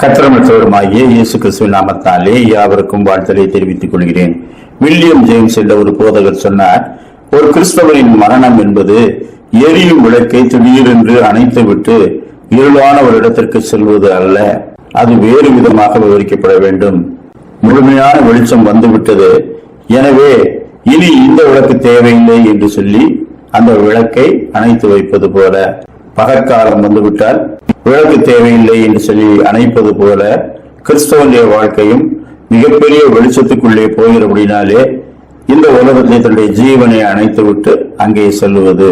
கத்திரமற்றவருமாகிய இயேசு கிறிஸ்துவ நாமத்தாலே யாவருக்கும் வாழ்த்தலை தெரிவித்துக் கொள்கிறேன். வில்லியம் ஜேம்ஸ் என்ற ஒரு போதகர் சொன்னார் ஒரு கிறிஸ்தவரின் மரணம் என்பது எரியும் விளக்கை திடீரென்று அணைத்துவிட்டு இருளான ஒரு இடத்திற்கு செல்வது அல்ல அது வேறு விதமாக விவரிக்கப்பட வேண்டும். முழுமையான வெளிச்சம் வந்துவிட்டது. எனவே இனி இந்த விளக்கு தேவையில்லை என்று சொல்லி அந்த விளக்கை அணைத்து வைப்பது போல. பகற்காலம் வந்துவிட்டால் விளக்கு தேவையில்லை என்று சொல்லி அணைப்பது போல கிறிஸ்தவனுடைய வாழ்க்கையும் மிகப்பெரிய வெளிச்சத்துக்குள்ளே போகிறபடினாலே இந்த உலகத்தை தன்னுடைய ஜீவனை அணைத்துவிட்டு அங்கே செல்லுவது.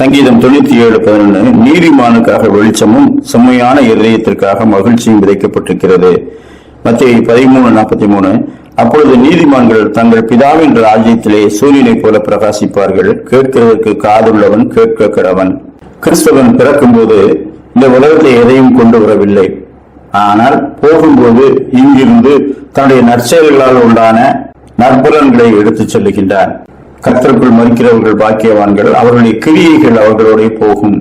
சங்கீதம் தொண்ணூத்தி ஏழு பதினொன்று நீதிமானுக்காக வெளிச்சமும் செம்மையான இதயத்திற்காக மகிழ்ச்சியும் விதைக்கப்பட்டிருக்கிறது. மத்திய பதிமூணு நாற்பத்தி மூணு அப்பொழுது நீதிமான்கள் தங்கள் பிதாவின் ராஜ்யத்திலே சூரியனை போல பிரகாசிப்பார்கள். கேட்கிறதற்கு காதுள்ளவன் கேட்க கடவன் கிறிஸ்தவன் பிறக்கும்போது இந்த உலகத்தை எதையும் கொண்டு வரவில்லை. ஆனால் போகும்போது இங்கிருந்து தன்னுடைய நற்செயல்களால் உண்டான நற்புலன்களை எடுத்துச் செல்லுகின்றார். கர்த்தருக்குள் மறுக்கிறவர்கள் பாக்கியவான்கள் அவர்களுடைய கிரியைகள் அவர்களோட போகும்.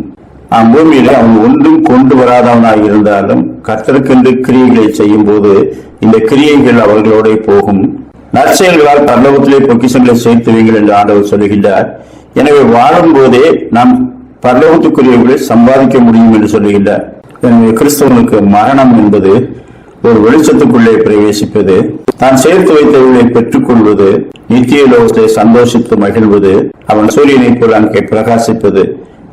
ஆம் பூமியில அவன் ஒன்றும் கொண்டு வராதவனாக இருந்தாலும் கர்த்தருக்கென்று கிரியைகளை செய்யும் போது இந்த கிரியைகள் அவர்களோட போகும். நற்செயல்களால் பரலோகத்திலே பொக்கிஷங்களை சேர்த்துவீங்கள் என்று ஆண்டவர் சொல்லுகின்றார். எனவே வாழும் போதே நாம் பரலோகத்துக்குரியவர்களை சம்பாதிக்க முடியும் என்று சொல்லுகின்றார் எனவே கிறிஸ்தவனுக்கு மரணம் என்பது ஒரு வெளிச்சத்துக்குள்ளே பிரவேசிப்பது தான் சேர்த்து வைத்தவர்களை பெற்றுக் கொள்வது நித்திய லோகத்தை சந்தோஷித்து மகிழ்வது அவன் சூரியனை போல் அங்கே பிரகாசிப்பது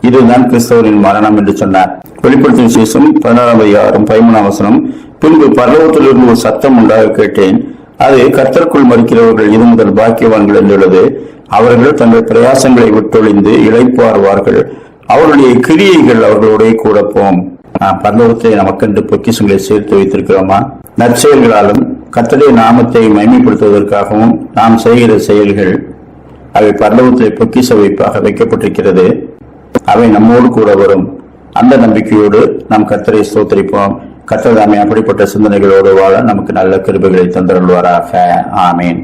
இதுதான் கிறிஸ்தவரின் மரணம் என்று சொன்னார். வெளிப்படுத்தும் விசேஷம் பதினாறாம் அதிகாரம் பதிமூணாம் வசனம் பின்பு பரலோகத்திலிருந்து ஒரு சத்தம் உண்டாக கேட்டேன். அது கர்த்தருக்குள் மறுக்கிறவர்கள் இது முதல் பாக்கியவான்கள் என்றுள்ளது. அவர்கள் தங்கள் பிரயாசங்களை விட்டொழிந்து இழைப்பார்வார்கள் அவருடைய கிரியைகள் அவர்களுடைய கூட போம் பரலோகத்தை நமக்கென்று பொக்கிஷங்களை சேர்த்து வைத்திருக்கிறோமா? நற்செயல்களாலும் கத்தடைய நாமத்தை மைமைப்படுத்துவதற்காகவும் நாம் செய்கிற செயல்கள் அவை பரலோகத்திலே பொக்கிஷ வைப்பாக வைக்கப்பட்டிருக்கிறது. அவை நம்மோடு கூட வரும். அந்த நம்பிக்கையோடு நாம் கத்தரை ஸ்தோத்தரிப்போம். கர்த்தர் தாமே அப்படிப்பட்ட சிந்தனைகளோடு வாழ நமக்கு நல்ல கிருபைகளை தந்தருள்வாராக. ஆமேன்.